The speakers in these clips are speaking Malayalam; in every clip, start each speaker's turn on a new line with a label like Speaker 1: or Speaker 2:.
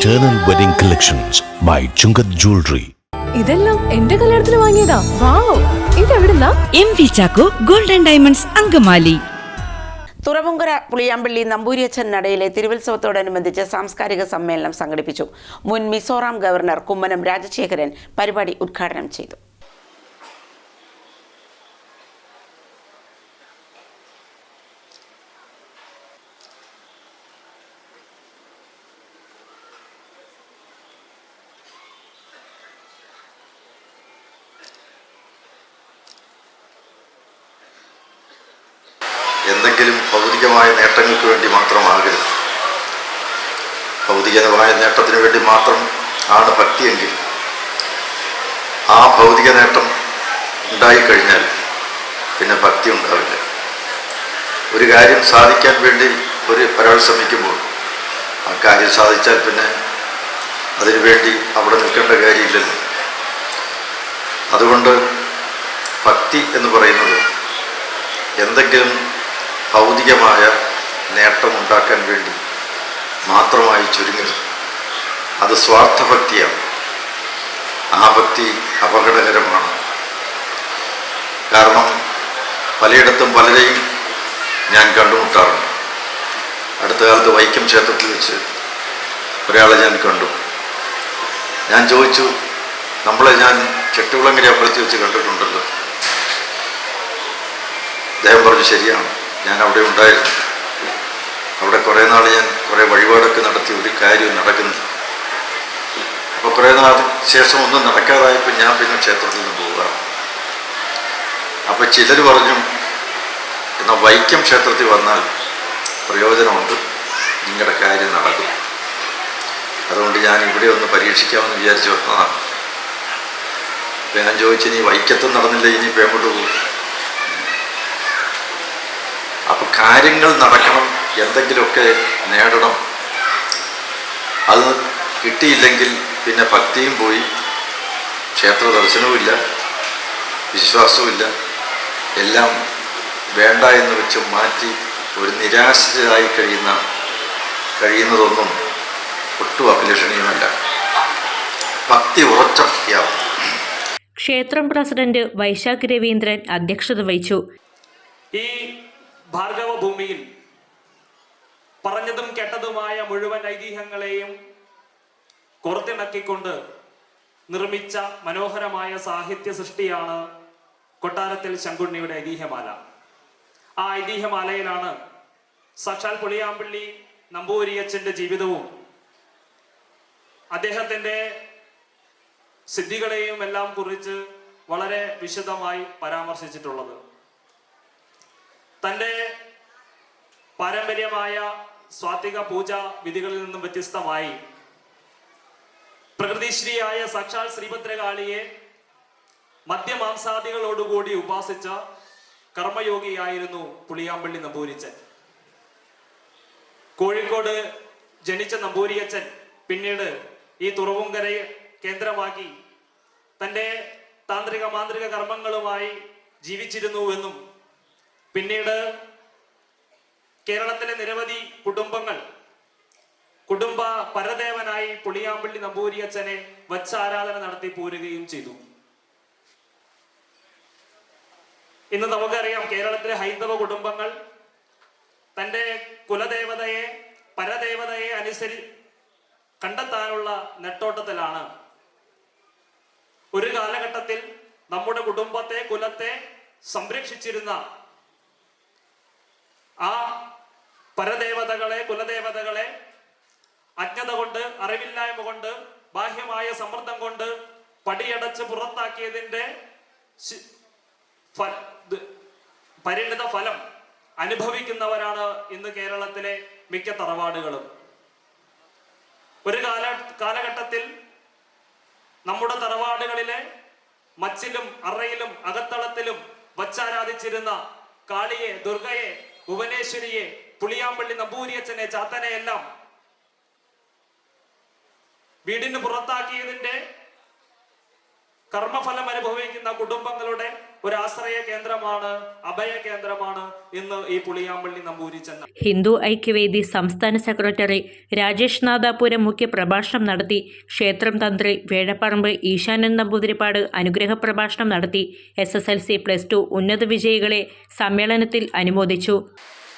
Speaker 1: Eternal Wedding Collections by Chungat Jewelry.
Speaker 2: ഇതെല്ലാം എന്റെ കല്യാണത്തിന് വാങ്ങിയതാ. Wow ഇതെവിടുന്നാ?
Speaker 3: M V Chacko golden diamonds Angamaly.
Speaker 4: Thuramunkara Puliyampally Nambooriyachan നടയിലെ തിരുവത്സവത്തോടനുബന്ധിച്ച് സാംസ്കാരിക സമ്മേളനം സംഘടിപ്പിച്ചു. മുൻ മിസോറാം ഗവർണർ കുമ്മനം രാജശേഖരൻ പരിപാടി ഉദ്ഘാടനം ചെയ്തു.
Speaker 5: എന്തെങ്കിലും ഭൗതികമായ നേട്ടങ്ങൾക്ക് വേണ്ടി മാത്രമാകരുത് ഭൗതികമായ നേട്ടത്തിന് വേണ്ടി മാത്രം ആണ് ഭക്തിയെങ്കിൽ ആ ഭൗതിക നേട്ടം ഉണ്ടായിക്കഴിഞ്ഞാൽ പിന്നെ ഭക്തി ഉണ്ടാവില്ല. ഒരു കാര്യം സാധിക്കാൻ വേണ്ടി ഒരു ഒരാൾ ശ്രമിക്കുമ്പോൾ ആ കാര്യം സാധിച്ചാൽ പിന്നെ അതിനു വേണ്ടി അവിടെ നിൽക്കേണ്ട കാര്യമില്ലല്ലോ. അതുകൊണ്ട് ഭക്തി എന്ന് പറയുന്നത് എന്തെങ്കിലും ഭൗതികമായ നേട്ടമുണ്ടാക്കാൻ വേണ്ടി മാത്രമായി ചുരുങ്ങരുത് അത് സ്വാർത്ഥഭക്തിയാണ്. ആ ഭക്തി അപകടകരമാണ്. കാരണം പലയിടത്തും പലരെയും ഞാൻ കണ്ടുമുട്ടാറുണ്ട്. അടുത്ത കാലത്ത് വൈക്കം ക്ഷേത്രത്തിൽ വെച്ച് ഒരാളെ ഞാൻ കണ്ടു. ഞാൻ ചോദിച്ചു നമ്മളെ ഞാൻ ചെട്ടുകുളങ്ങര അമ്പലത്തിൽ വെച്ച് കണ്ടിട്ടുണ്ടല്ലോ? അദ്ദേഹം പറഞ്ഞു ശരിയാണ്. ഞാൻ അവിടെ ഉണ്ടായിരുന്നു. അവിടെ കുറേ നാൾ ഞാൻ കുറേ വഴിപാടൊക്കെ നടത്തി ഒരു കാര്യവും നടക്കുന്നില്ല അപ്പോൾ കുറേ നാൾ ശേഷം ഒന്നും നടക്കാതായപ്പോൾ ഞാൻ പിന്നെ ക്ഷേത്രത്തിൽ നിന്ന് പോവുകയാണ്. അപ്പോൾ ചിലർ പറഞ്ഞു എന്നാൽ വൈക്കം ക്ഷേത്രത്തിൽ വന്നാൽ പ്രയോജനമുണ്ട്. നിങ്ങളുടെ കാര്യം നടക്കും. അതുകൊണ്ട് ഞാൻ ഇവിടെ ഒന്ന് പരീക്ഷിക്കാമെന്ന് വിചാരിച്ചു വന്നതാണ്. ഞാൻ ചോദിച്ചു ഇനി വൈക്കത്തും നടന്നില്ല? ഇനി എങ്ങോട്ട് പോകും അപ്പൊ കാര്യങ്ങൾ നടക്കണം എന്തെങ്കിലുമൊക്കെ നേടണം. അത് കിട്ടിയില്ലെങ്കിൽ പിന്നെ ഭക്തിയും പോയി. ക്ഷേത്ര ദർശനവുമില്ല വിശ്വാസവുമില്ല എല്ലാം വേണ്ട എന്ന് വെച്ച് മാറ്റി ഒരു നിരാശരായി കഴിയുന്ന കഴിയുന്നതൊന്നും ഒട്ടും അഭിലഷണീയമല്ല. ഭക്തി ഉറച്ച ഭക്തിയാവും
Speaker 6: ക്ഷേത്രം പ്രസിഡന്റ് വൈശാഖ് രവീന്ദ്രൻ അധ്യക്ഷത വഹിച്ചു.
Speaker 7: ഈ ഭാർഗവ ഭൂമിയിൽ പറഞ്ഞതും കേട്ടതുമായ മുഴുവൻ ഐതിഹ്യങ്ങളെയും കോർത്തിണക്കിക്കൊണ്ട് നിർമ്മിച്ച മനോഹരമായ സാഹിത്യ സൃഷ്ടിയാണ് കൊട്ടാരത്തിൽ ശങ്കുണ്ണിയുടെ ഐതിഹ്യമാല. ആ ഐതിഹ്യമാലയിലാണ് സാക്ഷാൽ പുളിയാമ്പള്ളി നമ്പൂരിയച്ചന്റെ ജീവിതവും അദ്ദേഹത്തിന്റെ സിദ്ധികളെയും എല്ലാം കുറിച്ച് വളരെ വിശദമായി പരാമർശിച്ചിട്ടുള്ളത്. തന്റെ പാരമ്പര്യമായ സ്വാത്തിക പൂജ വിധികളിൽ നിന്നും വ്യത്യസ്തമായി പ്രകൃതിശ്രീയായ സാക്ഷാൽ ശ്രീഭദ്രകാളിയെ മദ്യമാംസാദികളോടുകൂടി ഉപാസിച്ച കർമ്മയോഗിയായിരുന്നു പുളിയാമ്പള്ളി നമ്പൂരിച്ചൻ. കോഴിക്കോട് ജനിച്ച നമ്പൂരിയച്ചൻ പിന്നീട് ഈ തുറവുങ്കരയെ കേന്ദ്രമാക്കി തന്റെ താന്ത്രിക മാന്ത്രിക കർമ്മങ്ങളുമായി ജീവിച്ചിരുന്നുവെന്നും പിന്നീട് കേരളത്തിലെ നിരവധി കുടുംബങ്ങൾ കുടുംബ പരദേവനായി പുളിയാമ്പള്ളി നമ്പൂരിയച്ഛനെ വച്ച ആരാധന നടത്തി പോരുകയും ചെയ്തു. ഇന്ന് നമുക്കറിയാം കേരളത്തിലെ ഹൈന്ദവ കുടുംബങ്ങൾ തന്റെ കുലദേവതയെ പരദേവതയെ അനുസരി കണ്ടെത്താനുള്ള നെട്ടോട്ടത്തിലാണ്. ഒരു കാലഘട്ടത്തിൽ നമ്മുടെ കുടുംബത്തെ കുലത്തെ സംരക്ഷിച്ചിരുന്ന ആ പരദേവതകളെ കുലദേവതകളെ അജ്ഞത കൊണ്ട് അറിവില്ലായ്മ കൊണ്ട് ബാഹ്യമായ സമ്മർദ്ദം കൊണ്ട് പടിയടച്ച് ഫ- പരിണിത ഫലം അനുഭവിക്കുന്നവരാണ് ഇന്ന് കേരളത്തിലെ മിക്ക തറവാടുകളും. ഒരു കാല കാലഘട്ടത്തിൽ നമ്മുടെ തറവാടുകളിലെ മച്ചിലും അറയിലും അകത്തളത്തിലും വച്ചാരാധിച്ചിരുന്ന കാളിയെ ദുർഗയെ ഭുവനേശ്വരിയെ പുളിയാമ്പള്ളി നമ്പൂരിയച്ഛനെ ചാത്തനെ എല്ലാം വീടിന് പുറത്താക്കിയതിന്റെ കർമ്മഫലം അനുഭവിക്കുന്ന കുടുംബങ്ങളുടെ ഒരു ആശ്രയ കേന്ദ്രമാണ് അഭയ കേന്ദ്രമാണ് ഇന്ന് ഈ പുളിയാമ്പള്ളി നമ്പൂരി ചെന്ന
Speaker 6: ഹിന്ദു ഐക്യവേദി സംസ്ഥാന സെക്രട്ടറി രാജേഷ് നാദാപുരം മുഖ്യ പ്രഭാഷണം നടത്തി ക്ഷേത്രം തന്ത്രി വേഴപ്പറമ്പ് ഈശാനൻ നമ്പൂതിരിപ്പാട് അനുഗ്രഹ പ്രഭാഷണം നടത്തി S S L C plus two ഉന്നത വിജയികളെ സമ്മേളനത്തിൽ അനുമോദിച്ചു.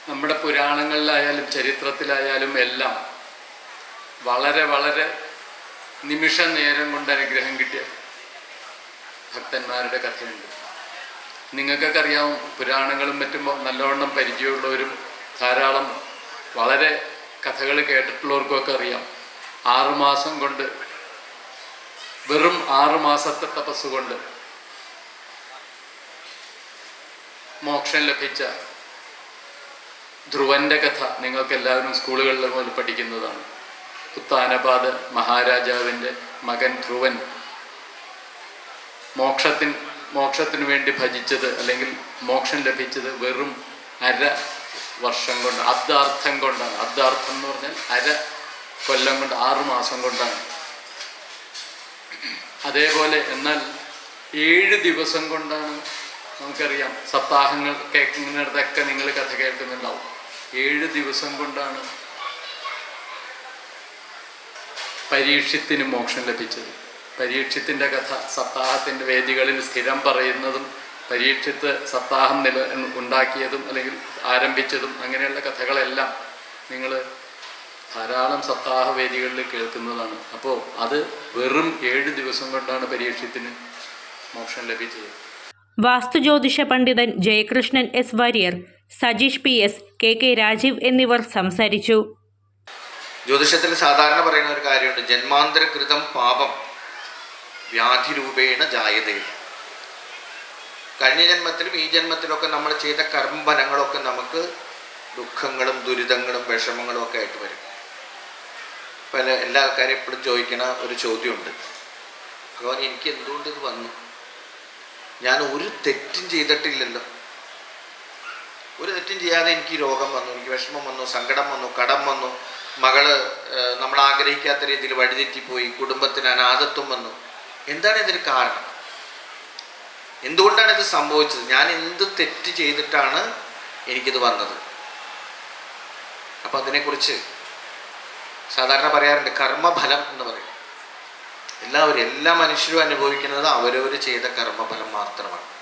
Speaker 8: നമ്മുടെ പുരാണങ്ങളിലായാലും ചരിത്രത്തിലായാലും എല്ലാം വളരെ വളരെ നിമിഷ നേരം കൊണ്ട് അനുഗ്രഹം കിട്ടിയ ഭക്തന്മാരുടെ കഥയുണ്ട്. നിങ്ങൾക്കൊക്കെ അറിയാവും പുരാണങ്ങളും മറ്റും നല്ലവണ്ണം പരിചയമുള്ളവരും ധാരാളം വളരെ കഥകൾ കേട്ടിട്ടുള്ളവർക്കൊക്കെ അറിയാം. ആറുമാസം കൊണ്ട് വെറും ആറുമാസത്തെ തപസ് കൊണ്ട് മോക്ഷം ലഭിച്ച ധ്രുവന്റെ കഥ നിങ്ങൾക്ക് എല്ലാവരും സ്കൂളുകളിൽ പഠിക്കുന്നതാണ്. ഉത്താനപാദ മഹാരാജാവിന്റെ മകൻ ധ്രുവൻ മോക്ഷത്തിൻ മോക്ഷത്തിന് വേണ്ടി ഭജിച്ചത് അല്ലെങ്കിൽ മോക്ഷം ലഭിച്ചത് വെറും അര വർഷം കൊണ്ട് അബ്ദാർത്ഥം കൊണ്ടാണ്. അബ്ദാർത്ഥം എന്ന് പറഞ്ഞാൽ അര കൊല്ലം കൊണ്ട് ആറു മാസം കൊണ്ടാണ്. അതേപോലെ എന്നാൽ ഏഴ് ദിവസം കൊണ്ടാണ് നമുക്കറിയാം. സപ്താഹങ്ങൾ കേൾക്കുന്നിടത്തൊക്കെ നിങ്ങൾ കഥ കേൾക്കുന്നുണ്ടാവും. ഏഴ് ദിവസം കൊണ്ടാണ് പരീക്ഷത്തിന് മോക്ഷം ലഭിച്ചത്. പരീക്ഷത്തിന്റെ കഥ സപ്താഹത്തിന്റെ വേദികളിൽ സ്ഥിരം പറയുന്നതും പരീക്ഷത്ത് സപ്താഹം നില ഉണ്ടാക്കിയതും അല്ലെങ്കിൽ ആരംഭിച്ചതും അങ്ങനെയുള്ള കഥകളെല്ലാം നിങ്ങൾ ധാരാളം സപ്താഹ വേദികളിൽ കേൾക്കുന്നതാണ്. അപ്പോൾ അത് വെറും ഏഴ് ദിവസം കൊണ്ടാണ് പരീക്ഷത്തിന് മോക്ഷം ലഭിച്ചത്.
Speaker 6: വാസ്തുജ്യോതിഷ പണ്ഡിതൻ Jayakrishnan S Warrier Sajeesh P S K K Rajeev എന്നിവർ സംസാരിച്ചു.
Speaker 9: ജ്യോതിഷത്തിൽ സാധാരണ പറയുന്ന ഒരു കാര്യമുണ്ട് ജന്മാന്തരകൃതം പാപം. വ്യാധിരൂപേണ ജായതേ. കഴിഞ്ഞ ജന്മത്തിലും ഈ ജന്മത്തിലൊക്കെ നമ്മൾ ചെയ്ത കർമ്മഫലങ്ങളൊക്കെ നമുക്ക് ദുഃഖങ്ങളും ദുരിതങ്ങളും വിഷമങ്ങളും ഒക്കെ ആയിട്ട് വരും. പല എല്ലാ ആൾക്കാരും എപ്പോഴും ചോദിക്കണ ഒരു ചോദ്യമുണ്ട്. ഭഗവാൻ എനിക്ക് എന്തുകൊണ്ട് ഇത് വന്നു? ഞാൻ ഒരു തെറ്റും ചെയ്തിട്ടില്ലല്ലോ. ഒരു തെറ്റും ചെയ്യാതെ എനിക്ക് രോഗം വന്നു എനിക്ക് വിഷമം വന്നു സങ്കടം വന്നു കടം വന്നു. മകൾ നമ്മൾ ആഗ്രഹിക്കാത്ത രീതിയിൽ വഴിതെറ്റിപ്പോയി കുടുംബത്തിന് അനാഥത്വം വന്നു. എന്താണ് ഇതിന് കാരണം? എന്തുകൊണ്ടാണ് ഇത് സംഭവിച്ചത്? ഞാൻ എന്ത് തെറ്റ് ചെയ്തിട്ടാണ് എനിക്കിത് വന്നത്? അപ്പം അതിനെക്കുറിച്ച് സാധാരണ പറയാറുണ്ട് കർമ്മഫലം എന്ന് പറയും. എല്ലാവരും എല്ലാ മനുഷ്യരും അനുഭവിക്കുന്നത് അവരവർ ചെയ്ത കർമ്മഫലം മാത്രമാണ്.